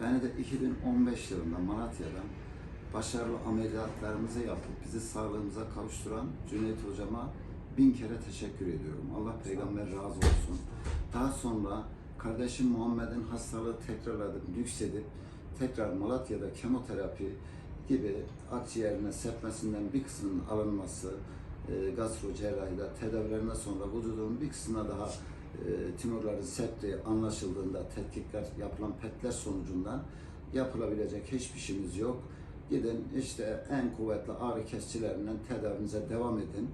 Beni de 2015 yılında Malatya'dan başarılı ameliyatlarımızı yapıp bizi sağlığımıza kavuşturan Cüneyt Hocama bin kere teşekkür ediyorum. Allah peygamber razı olsun. Daha sonra kardeşim Muhammed'in hastalığı tekrarladıp, yükselip tekrar Malatya'da kemoterapi gibi akciğerine sepmesinden bir kısmının alınması, e, gastro cerrahide tedavilerine sonra vücudun bir kısmına daha tümörlerin septi anlaşıldığında tetkikler yapılan petler sonucundan yapılabilecek hiçbir şeyimiz yok. Gidin işte en kuvvetli ağrı kesicilerinden tedavinize devam edin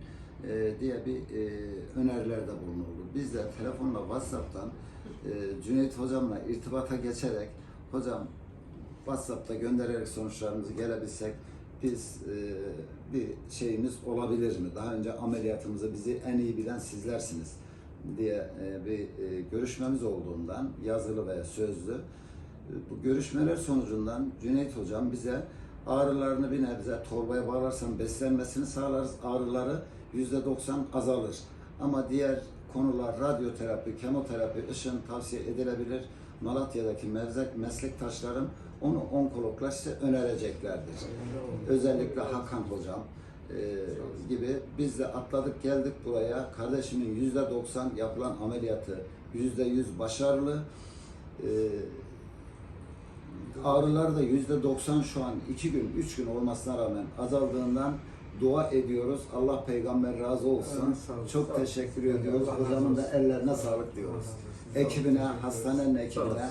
e, diye bir e, önerilerde bulunuldu. Biz de telefonla, WhatsApp'tan e, Cüneyt Hocam'la irtibata geçerek hocam WhatsApp'ta göndererek sonuçlarımızı gelebilsek biz e, bir şeyimiz olabilir mi? Daha önce ameliyatımızı bizi en iyi bilen sizlersiniz diye e, bir e, görüşmemiz olduğundan yazılı veya sözlü e, bu görüşmeler sonucundan Cüneyt Hocam bize ağrılarını bir nebze torbaya bağlarsan beslenmesini sağlarız. Ağrıları yüzde doksan azalır. Ama diğer konular radyoterapi, kemoterapi, ışın tavsiye edilebilir. Malatya'daki mevzek meslektaşlarım onu onkologlar size önereceklerdir. Özellikle Hakan Hocam e, gibi biz de atladık geldik buraya. Kardeşimin yüzde doksan yapılan ameliyatı yüzde yüz başarılı. E, ağrılar da yüzde doksan şu an iki gün, üç gün olmasına rağmen azaldığından dua ediyoruz. Allah peygamber razı olsun. Evet, sağ olun. Çok Sağ teşekkür ediyoruz. Hocamın da ellerine sağlık diyoruz. Ekibine, hastanenin ekibine,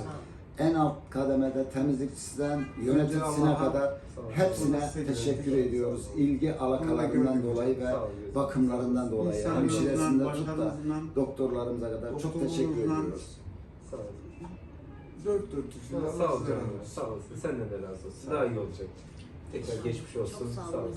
en alt kademede temizlikçisinden yöneticisine kadar olun. hepsine teşekkür ediyoruz. İlgi alakalarından dolayı ve olun. bakımlarından dolayı. Hemşiresinden tut da doktorlarımıza kadar çok teşekkür ediyoruz. Sağ ol. Dört dörtlük. Sağ ol canım. Sağ ol. Senden de razı olsun. Daha iyi olacak. Tekrar geçmiş olsun. Sağ olun.